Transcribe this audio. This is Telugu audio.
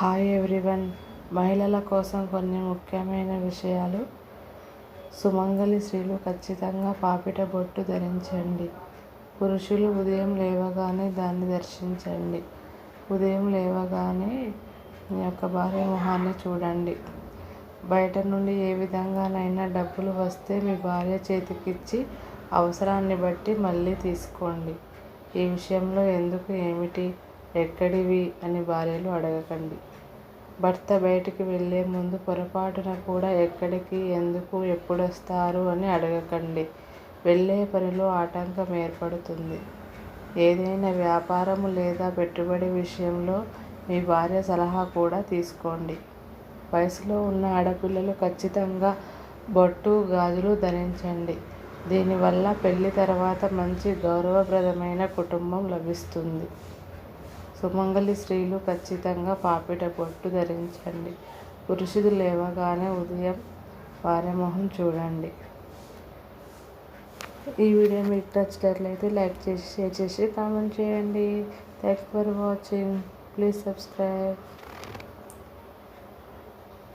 హాయ్ ఎవ్రీవన్ మహిళల కోసం కొన్ని ముఖ్యమైన విషయాలు. సుమంగళి స్త్రీలు ఖచ్చితంగా పాపిట బొట్టు ధరించండి. పురుషులు ఉదయం లేవగానే దాన్ని దర్శించండి. ఉదయం లేవగానే మీ యొక్క భార్య మొహాన్ని చూడండి. బయట నుండి ఏ విధంగానైనా డబ్బులు వస్తే మీ భార్య చేతికిచ్చి అవసరాన్ని బట్టి మళ్ళీ తీసుకోండి. ఈ విషయంలో ఎందుకు ఏమిటి? ఎక్కడివి అని భార్యలు అడగకండి. భర్త బయటికి వెళ్ళే ముందు పొరపాటున కూడా ఎక్కడికి ఎందుకు ఎప్పుడొస్తారు అని అడగకండి. వెళ్ళే పనిలో ఆటంకం ఏర్పడుతుంది. ఏదైనా వ్యాపారము లేదా పెట్టుబడి విషయంలో మీ భార్య సలహా కూడా తీసుకోండి. వయసులో ఉన్న ఆడపిల్లలు ఖచ్చితంగా బొట్టు గాజులు ధరించండి. దీనివల్ల పెళ్ళి తర్వాత మంచి గౌరవప్రదమైన కుటుంబం లభిస్తుంది. సుమంగళి స్త్రీలు ఖచ్చితంగా పాపిట బొట్టు ధరించండి. పురుషుడు లేవగానే ఉదయం వారి మొహం చూడండి. ఈ వీడియో మీకు నచ్చినట్లయితే లైక్ చేసి షేర్ చేసి కామెంట్ చేయండి. Thanks for watching please subscribe